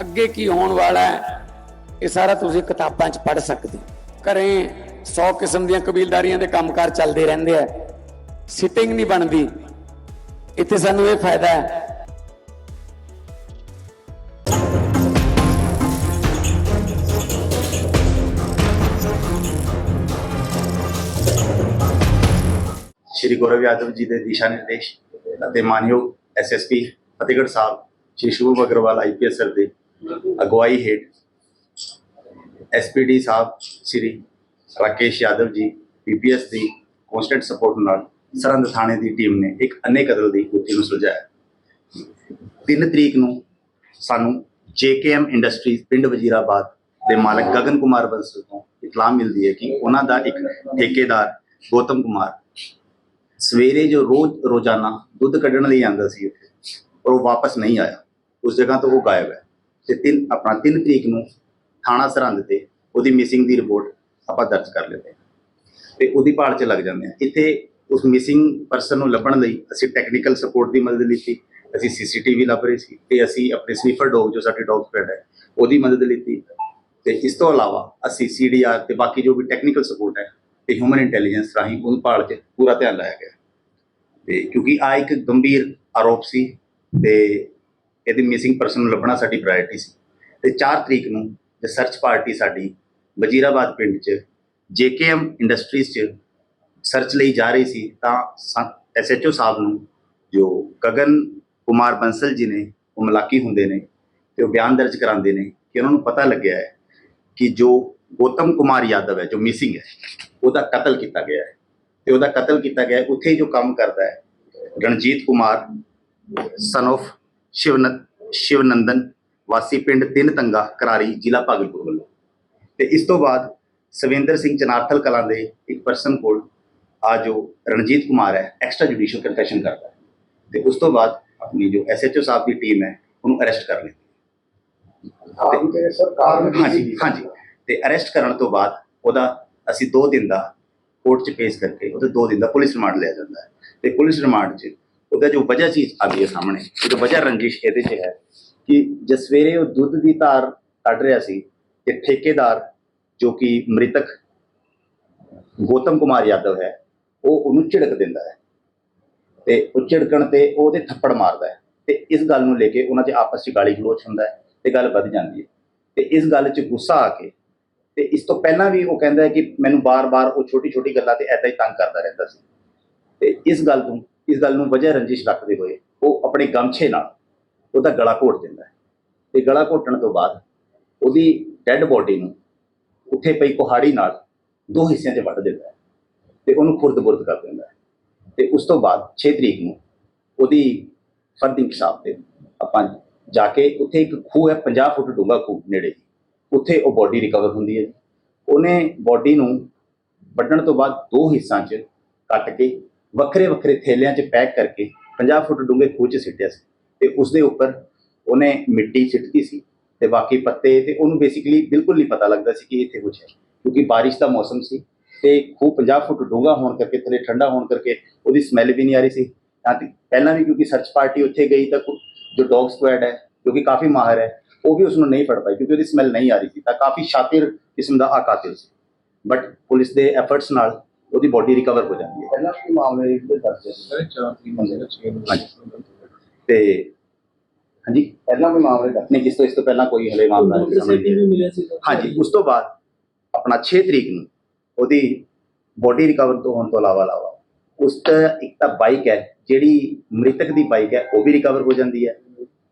ਅੱਗੇ ਕੀ ਹੋਣ ਵਾਲਾ ਹੈ, ਇਹ ਸਾਰਾ ਤੁਸੀਂ ਕਿਤਾਬਾਂ 'ਚ ਪੜ੍ਹ ਸਕਦੇ ਘਰੇ 100 ਕਿਸਮ ਦੀਆਂ ਕਬੀਲਦਾਰੀਆਂ ਦੇ ਕੰਮਕਾਰ ਚੱਲਦੇ ਰਹਿੰਦੇ ਆ। ਸਿਟਿੰਗ ਨਹੀਂ ਬਣਦੀ। ਇੱਥੇ ਸਾਨੂੰ ਇਹ ਫਾਇਦਾ ਹੈ। ਸ਼੍ਰੀ ਗੌਰਵ ਯਾਦਵ ਜੀ ਦੇ ਦਿਸ਼ਾ ਨਿਰਦੇਸ਼ ਅਤੇ ਮਾਨਯੋਗ SSP Fatehgarh Sahib, Shri Shubham Agarwal IPS sir ਦੇ ਅਗਵਾਈ ਹੇਠ ਐਸਪੀਡੀ ਸਾਹਿਬ, ਸ਼੍ਰੀ ਰਾਕੇਸ਼ ਯਾਦਵ ਜੀ ਪੀਪੀਐਸ ਦੀ ਕਨਸਟੈਂਟ ਸਪੋਰਟ ਨਾਲ ਸਰਹੰਦ ਥਾਣੇ ਦੀ ਟੀਮ ਨੇ ਇੱਕ ਅੰਨੇ ਕਤਲ ਦੀ ਗੁੱਥੀ ਨੂੰ ਸੁਲਝਾਇਆ। 3 ਤਰੀਕ ਨੂੰ ਸਾਨੂੰ ਜੇਕੇਐਮ ਇੰਡਸਟਰੀਜ਼ ਪਿੰਡ ਵਜੀਰਾਬਾਦ ਦੇ ਮਾਲਕ ਗਗਨ ਕੁਮਾਰ ਬੰਸਲ ਤੋਂ ਇਤਲਾਹ ਮਿਲਦੀ ਹੈ ਕਿ ਉਹਨਾਂ ਦਾ ਇੱਕ ਠੇਕੇਦਾਰ ਗੌਤਮ ਕੁਮਾਰ ਸਵੇਰੇ ਜੋ ਰੋਜ਼ ਰੋਜ਼ਾਨਾ ਦੁੱਧ ਕੱਢਣ ਲਈ ਆਂਦਾ ਸੀ ਉੱਥੇ, ਪਰ ਉਹ ਵਾਪਸ ਨਹੀਂ ਆਇਆ। ਉਸ ਜਗ੍ਹਾ ਤੋਂ ਉਹ ਗਾਇਬ ਹੈ। ਤੇ ਤਿੰਨ, ਆਪਣਾ 3 ਤਰੀਕ ਨੂੰ ਥਾਣਾ ਸਰਹੰਦ ਤੇ ਉਹਦੀ ਮਿਸਿੰਗ ਦੀ ਰਿਪੋਰਟ ਆਪਾਂ ਦਰਜ ਕਰ ਲੈਂਦੇ ਹਾਂ। ਤੇ ਉਹਦੀ ਭਾਲ 'ਚ ਲੱਗ ਜਾਂਦੇ ਆ ਇੱਥੇ ਉਸ ਮਿਸਿੰਗ ਪਰਸਨ ਨੂੰ ਲੱਭਣ ਲਈ ਅਸੀਂ ਟੈਕਨੀਕਲ ਸਪੋਰਟ ਦੀ ਮਦਦ ਲਿੱਤੀ ਅਸੀਂ ਸੀਸੀਟੀਵੀ ਲੱਭ ਰਹੇ ਸੀ ਤੇ ਅਸੀਂ ਆਪਣੇ ਸਨੀਫਰ ਡੌਗ ਜੋ ਸਾਡੀ ਡੌਗ ਫਰੈਂਡ ਹੈ, ਉਹਦੀ ਮਦਦ ਲਿੱਤੀ ਤੇ ਇਸ ਤੋਂ ਇਲਾਵਾ ਅਸੀਂ ਸੀਡੀਆਰ ਤੇ ਬਾਕੀ ਜੋ ਵੀ ਟੈਕਨੀਕਲ ਸਪੋਰਟ ਹੈ ਤੇ ਹਿਊਮਨ ਇੰਟੈਲੀਜੈਂਸ ਰਾਹੀਂ ਉਹਨੂੰ ਭਾਲ 'ਚ ਪੂਰਾ ਧਿਆਨ ਲਾਇਆ ਗਿਆ। ਤੇ ਕਿਉਂਕਿ ਆ ਇੱਕ ਗੰਭੀਰ ਆਰੋਪ ਸੀ ਤੇ ਇਹਦੀ ਮਿਸਿੰਗ ਪਰਸਨ ਨੂੰ ਲੱਭਣਾ ਸਾਡੀ ਪ੍ਰਾਇੋਰਟੀ ਸੀ। ਤੇ 4 ਤਰੀਕ ਨੂੰ ਜੇ ਸਰਚ ਪਾਰਟੀ ਸਾਡੀ ਵਜੀਰਾਬਾਦ ਪਿੰਡ 'ਚ ਜੇਕੇਐਮ ਇੰਡਸਟਰੀਜ਼ 'ਚ ਸਰਚ ਲਈ ਜਾ ਰਹੀ ਸੀ, ਤਾਂ ਐਸਐਚਓ ਸਾਹਿਬ ਨੂੰ ਜੋ ਗਗਨ ਕੁਮਾਰ ਬੰਸਲ ਜੀ ਨੇ, ਉਹ ਮਲਾਕੀ ਹੁੰਦੇ ਨੇ ਤੇ ਉਹ ਬਿਆਨ ਦਰਜ ਕਰਾਉਂਦੇ ਨੇ ਕਿ ਉਹਨਾਂ ਨੂੰ ਪਤਾ ਲੱਗਿਆ ਹੈ ਕਿ ਜੋ ਗੌਤਮ ਕੁਮਾਰ ਯਾਦਵ ਹੈ, ਜੋ ਮਿਸਿੰਗ ਹੈ, ਉਹਦਾ ਕਤਲ ਕੀਤਾ ਗਿਆ ਹੈ। ਤੇ ਉਹਦਾ ਕਤਲ ਕੀਤਾ ਗਿਆ ਉੱਥੇ ਹੀ ਜੋ ਕੰਮ ਕਰਦਾ ਹੈ ਰਣਜੀਤ ਕੁਮਾਰ ਸਨ of ਸ਼ਿਵਨ ਸ਼ਿਵਨੰਦਨ ਵਾਸੀ ਪਿੰਡ ਤਿੰਨ ਤੰਗਾ ਕਰਾਰੀ ਜ਼ਿਲ੍ਹਾ ਭਾਗਲਪੁਰ ਵੱਲੋਂ। ਤੇ ਇਸ ਤੋਂ ਬਾਅਦ ਸਵਿੰਦਰ ਸਿੰਘ ਚਨਾਰਥਲ ਕਲਾਂ ਦੇ ਇੱਕ ਪਰਸਨ ਕੋਲ ਆ ਜੋ ਰਣਜੀਤ ਕੁਮਾਰ ਹੈ ਐਕਸਟਰਾ ਜੁਡੀਸ਼ੀਅਲ ਕਨਫੈਸ਼ਨ ਕਰਦਾ ਹੈ। ਤੇ ਉਸ ਤੋਂ ਬਾਅਦ ਆਪਣੀ ਜੋ ਐਸਐਚਓ ਸਾਹਿਬ ਦੀ ਟੀਮ ਹੈ ਉਹਨੂੰ ਅਰੈਸਟ ਕਰ ਲੈਂਦੀ ਦੇ ਸਰਕਾਰ ਹਾਂਜੀ ਹਾਂਜੀ। ਤੇ ਅਰੈਸਟ ਕਰਨ ਤੋਂ ਬਾਅਦ ਉਹਦਾ ਅਸੀਂ 2 ਦਿਨ ਦਾ ਕੋਰਟ 'ਚ ਪੇਸ਼ ਕਰਕੇ ਉਹਦੇ 2 ਦਿਨ ਦਾ ਪੁਲਿਸ ਰਿਮਾਂਡ ਲਿਆ ਜਾਂਦਾ ਹੈ। ਤੇ ਪੁਲਿਸ ਰਿਮਾਂਡ 'ਚ ਉਹਦਾ ਜੋ ਵਜ੍ਹਾ ਚੀਜ਼ ਆ ਗਈ ਹੈ ਸਾਹਮਣੇ ਉਹ ਵਜ੍ਹਾ ਰੰਜਿਸ਼ ਇਹਦੇ 'ਚ ਹੈ ਕਿ ਜੇ ਸਵੇਰੇ ਉਹ ਦੁੱਧ ਦੀ ਧਾਰ ਕੱਢ ਰਿਹਾ ਸੀ ਤੇ ਠੇਕੇਦਾਰ ਜੋ ਕਿ ਮ੍ਰਿਤਕ ਗੌਤਮ ਕੁਮਾਰ ਯਾਦਵ ਹੈ, ਉਹ ਉਹਨੂੰ ਝਿੜਕ ਦਿੰਦਾ ਹੈ ਤੇ ਉਹ ਝਿੜਕਣ ਤੇ ਉਹਦੇ ਥੱਪੜ ਮਾਰਦਾ ਹੈ ਤੇ ਇਸ ਗੱਲ ਨੂੰ ਲੈ ਕੇ ਉਹਨਾਂ 'ਚ ਆਪਸ 'ਚ ਗਾਲੀ ਗਲੋਚ ਹੁੰਦਾ ਹੈ ਤੇ ਗੱਲ ਵੱਧ ਜਾਂਦੀ ਹੈ। ਤੇ ਇਸ ਗੱਲ 'ਚ ਗੁੱਸਾ ਆ ਕੇ ਤੇ ਇਸ ਤੋਂ ਪਹਿਲਾਂ ਵੀ ਉਹ ਕਹਿੰਦਾ ਹੈ ਕਿ ਮੈਨੂੰ ਬਾਰ-ਬਾਰ ਉਹ ਛੋਟੀ-ਛੋਟੀ ਗੱਲਾਂ ਤੇ ਐਦਾਂ ਹੀ ਤੰਗ ਕਰਦਾ ਰਹਿੰਦਾ ਸੀ। ਤੇ ਇਸ ਗੱਲ ਤੋਂ ਇਸ ਗੱਲ ਨੂੰ ਵਜ੍ਹਾ ਰੰਜਿਸ਼ ਰੱਖਦੇ ਹੋਏ ਉਹ ਆਪਣੇ ਗਮਛੇ ਨਾਲ ਉਹਦਾ ਗਲਾ ਘੋਟ ਦਿੰਦਾ ਹੈ। ਤੇ ਗਲਾ ਘੋਟਣ ਤੋਂ ਬਾਅਦ ਉਹਦੀ ਡੈੱਡ ਬੋਡੀ ਨੂੰ ਉੱਥੇ ਪਈ ਕੁਹਾੜੀ ਨਾਲ ਦੋ ਹਿੱਸਿਆਂ 'ਚ ਵੱਢ ਦਿੰਦਾ ਹੈ ਤੇ ਉਹਨੂੰ ਖੁਰਦ-ਬੁਰਦ ਕਰ ਦਿੰਦਾ ਹੈ। ਤੇ ਉਸ ਤੋਂ ਬਾਅਦ 6 ਤਰੀਕ ਨੂੰ ਉਹਦੀ ਫਰਦੀ ਇਨਕਸ਼ਾਫ ਤੇ ਆਪਾਂ ਜਾ ਕੇ ਉੱਥੇ ਇੱਕ ਖੂਹ ਹੈ 50 ਫੁੱਟ ਡੂੰਘਾ ਖੂਹ ਨੇੜੇ। ਉੱਥੇ ਉਹ ਬੋਡੀ ਰਿਕਵਰ ਹੁੰਦੀ ਹੈ। ਜੀ ਉਹਨੇ ਬੋਡੀ ਨੂੰ ਵੱਢਣ ਤੋਂ ਬਾਅਦ ਦੋ ਹਿੱਸਾਂ 'ਚ ਕੱਟ ਕੇ ਵੱਖਰੇ ਵੱਖਰੇ ਥੈਲਿਆਂ 'ਚ ਪੈਕ ਕਰਕੇ 50 ਫੁੱਟ ਡੂੰਘੇ ਖੂਹ 'ਚ ਸਿੱਟਿਆ ਸੀ ਤੇ ਉਸ ਦੇ ਉੱਪਰ ਉਹਨੇ ਮਿੱਟੀ ਸਿੱਟਦੀ ਸੀ ਤੇ ਬਾਕੀ ਪੱਤੇ ਤੇ ਉਹਨੂੰ ਬੇਸਿਕਲੀ ਬਿਲਕੁਲ ਨਹੀਂ ਪਤਾ ਲੱਗਦਾ ਸੀ ਕਿ ਇੱਥੇ ਕੁਝ ਹੈ, ਕਿਉਂਕਿ ਬਾਰਿਸ਼ ਦਾ ਮੌਸਮ ਸੀ ਤੇ ਖੂਹ 50 ਫੁੱਟ ਡੂੰਘਾ ਹੋਣ ਕਰਕੇ, ਥੱਲੇ ਠੰਡਾ ਹੋਣ ਕਰਕੇ ਉਹਦੀ ਸਮੈਲ ਵੀ ਨਹੀਂ ਆ ਰਹੀ ਸੀ। ਤਾਂ ਪਹਿਲਾਂ ਵੀ ਕਿਉਂਕਿ ਸਰਚ ਪਾਰਟੀ ਉੱਥੇ ਗਈ ਤਾਂ ਜੋ ਡੌਗ ਸਕੁਐਡ ਹੈ, ਜੋ ਕਿ ਕਾਫੀ ਮਾਹਰ ਹੈ, ਉਹ ਵੀ ਉਸ ਨੂੰ ਨਹੀਂ ਫੜ ਪਾਈ ਕਿਉਂਕਿ ਉਹਦੀ ਸਮੈਲ ਨਹੀਂ ਆ ਰਹੀ ਸੀ। ਤਾਂ ਕਾਫੀ ਸ਼ਾਤਿਰ ਕਿਸਮ ਦਾ ਆ ਸੀ। ਬਟ ਪੁਲਿਸ ਦੇ ਐਫਰਟਸ ਨਾਲ ਉਹਦੀ ਬੋਡੀ ਰਿਕਵਰ ਹੋ ਜਾਂਦੀ ਹੈ। ਪਹਿਲਾਂ ਕੀ ਮਾਮਲੇ ਦੇ ਦਰਜ ਹੈ? ਹਾਂਜੀ। ਤੇ ਹਾਂਜੀ ਪਹਿਲਾਂ ਵੀ ਮਾਮਲੇ ਦਰਜ ਨਹੀਂ ਇਸ ਤੋਂ ਇਸ ਤੋਂ ਪਹਿਲਾਂ ਕੋਈ ਹਲੇ ਮਾਮਲਾ ਨਹੀਂ ਸਾਹਮਣੇ ਆਇਆ। ਮਿਲਿਆ ਸੀ ਹਾਂਜੀ ਉਸ ਤੋਂ ਬਾਅਦ ਆਪਣਾ 6 ਤਰੀਕ ਨੂੰ ਉਹਦੀ ਬੋਡੀ ਰਿਕਵਰ ਤੋਂ ਹੋਣ ਤੋਂ ਇਲਾਵਾ ਇਲਾਵਾ ਉਸ ਦਾ ਇੱਕ ਤਾਂ ਬਾਈਕ ਹੈ ਜਿਹੜੀ ਮ੍ਰਿਤਕ ਦੀ ਬਾਈਕ ਹੈ ਉਹ ਵੀ ਰਿਕਵਰ ਹੋ ਜਾਂਦੀ ਹੈ।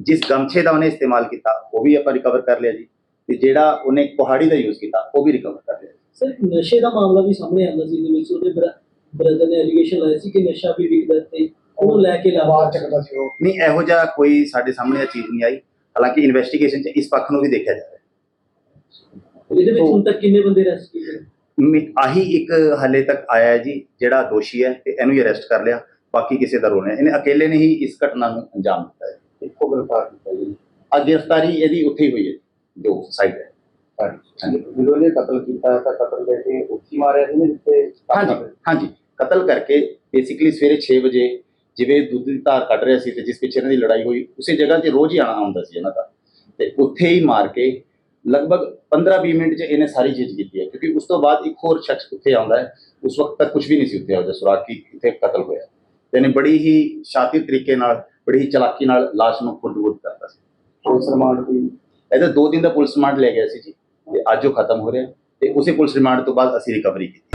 ਜਿਸ ਗਮਛੇ ਦਾ ਉਹਨੇ ਇਸਤੇਮਾਲ ਕੀਤਾ ਉਹ ਵੀ ਆਪਾਂ ਰਿਕਵਰ ਕਰ ਲਿਆ ਜੀ। ਤੇ ਜਿਹੜਾ ਉਹਨੇ ਕੁਹਾੜੀ ਦਾ ਯੂਜ਼ ਕੀਤਾ ਉਹ ਵੀ ਰਿਕਵਰ ਕਰ ਲਿਆ। ਸਰ ਨਸ਼ੇ ਦਾ ਮਾਮਲਾ ਵੀ ਸਾਹਮਣੇ ਆਉਂਦਾ ਸੀ ਇਹਦੇ ਵਿੱਚ ਉਹਦੇ ਬ੍ਰਦਰ ਨੇ ਐਲੀਗੇਸ਼ਨ ਲਾਇਆ ਸੀ ਕਿ ਨਸ਼ਾ ਵੀ ਵਿਕਦਾ ਤੇ ਉਹਨੂੰ ਲੈ ਕੇ ਲਾਵਾ ਚੱਕਦਾ ਸੀ ਉਹ। ਨਹੀਂ ਇਹੋ ਜਿਹਾ ਕੋਈ ਸਾਡੇ ਸਾਹਮਣੇ ਇਹ ਚੀਜ਼ ਨਹੀਂ ਆਈ। ਹਾਲਾਂਕਿ ਇਨਵੈਸਟੀਗੇਸ਼ਨ 'ਚ ਇਸ ਪੱਖ ਨੂੰ ਵੀ ਦੇਖਿਆ ਜਾ ਰਿਹਾ ਇਹਦੇ ਵਿੱਚ ਹੁਣ ਤੱਕ ਕਿੰਨੇ ਬੰਦੇ ਅਰੈਸਟ ਕੀਤੇ ਮੀ- ਆਹੀ ਇੱਕ ਹਲੇ ਤੱਕ ਆਇਆ ਹੈ ਜੀ ਜਿਹੜਾ ਦੋਸ਼ੀ ਹੈ ਤੇ ਇਹਨੂੰ ਹੀ ਅਰੈਸਟ ਕਰ ਲਿਆ। ਬਾਕੀ ਕਿਸੇ ਦਾ ਰੋਲ ਨਹੀਂ। ਇਹਨੇ ਅਕੇਲੇ ਨੇ ਹੀ ਇਸ ਘਟਨਾ ਨੂੰ ਅੰਜਾਮ ਦਿੱਤਾ ਹੈ। ਇੱਕੋ ਗ੍ਰਿਫਤਾਰ ਕੀਤਾ ਜੀ। ਆ ਗ੍ਰਿਫਤਾਰੀ ਇਹਦੀ ਉੱਥੇ ਹੀ ਹੋਈ ਹੈ ਜੋ ਸਾਈਡ ਹੈ। ਜਦੋਂ ਇਹਨੇ ਕਤਲ ਕੀਤਾ ਤਾਂ ਕਤਲ ਕਰਕੇ ਉੱਚੀ ਮਾਰਿਆ ਸੀ ਨਾ ਜਿੱਥੇ ਹਾਂਜੀ ਹਾਂਜੀ। ਕਤਲ ਕਰਕੇ ਬੇਸਿਕਲੀ ਸਵੇਰੇ 6 ਵਜੇ ਜਿਵੇਂ ਦੁੱਧ ਦੀ ਧਾਰ ਕੱਢ ਰਿਹਾ ਸੀ ਤੇ ਜਿਸ ਪਿੱਛੇ ਇਹਨਾਂ ਦੀ ਲੜਾਈ ਹੋਈ ਉਸੇ ਜਗ੍ਹਾ ਤੇ ਰੋਜ਼ ਹੀ ਆਣਾ ਆਉਂਦਾ ਸੀ ਇਹਨਾਂ ਦਾ। ਤੇ ਉੱਥੇ ਹੀ ਮਾਰ ਕੇ ਲਗਭਗ 15-20 ਮਿੰਟ 'ਚ ਇਹਨੇ ਸਾਰੀ ਚੀਜ਼ ਕੀਤੀ ਹੈ ਕਿਉਂਕਿ ਉਸ ਤੋਂ ਬਾਅਦ ਇੱਕ ਹੋਰ ਸ਼ਖਸ ਉੱਥੇ ਆਉਂਦਾ ਹੈ। ਉਸ ਵਕਤ ਤੱਕ ਕੁਝ ਵੀ ਨਹੀਂ ਸੀ ਉੱਥੇ ਆਉਂਦਾ ਸੁਰਾਗ ਕੀ ਇੱਥੇ ਕਤਲ ਹੋਇਆ। ਤੇ ਇਹਨੇ ਬੜੀ ਹੀ ਸ਼ਾਤਿਰ ਤਰੀਕੇ ਨਾਲ ਬੜੀ ਹੀ ਚਲਾਕੀ ਨਾਲ ਲਾਸ਼ ਨੂੰ ਖੁਰਦ-ਬੁਰਦ ਕਰਤਾ ਸੀ। ਪੁਲਿਸ ਰਿਮਾਂਡ ਇਹਦਾ 2 ਦਿਨ ਦਾ ਪੁਲਿਸ ਰਿਮਾਂਡ ਲੈ ਗਿਆ ਸੀ ਜੀ। ਤੇ ਅੱਜ ਉਹ ਖਤਮ ਹੋ ਰਿਹਾ ਤੇ ਉਸੇ ਪੁਲਿਸ ਰਿਮਾਂਡ ਤੋਂ ਬਾਅਦ ਅਸੀਂ ਰਿਕਵਰੀ ਕੀਤੀ।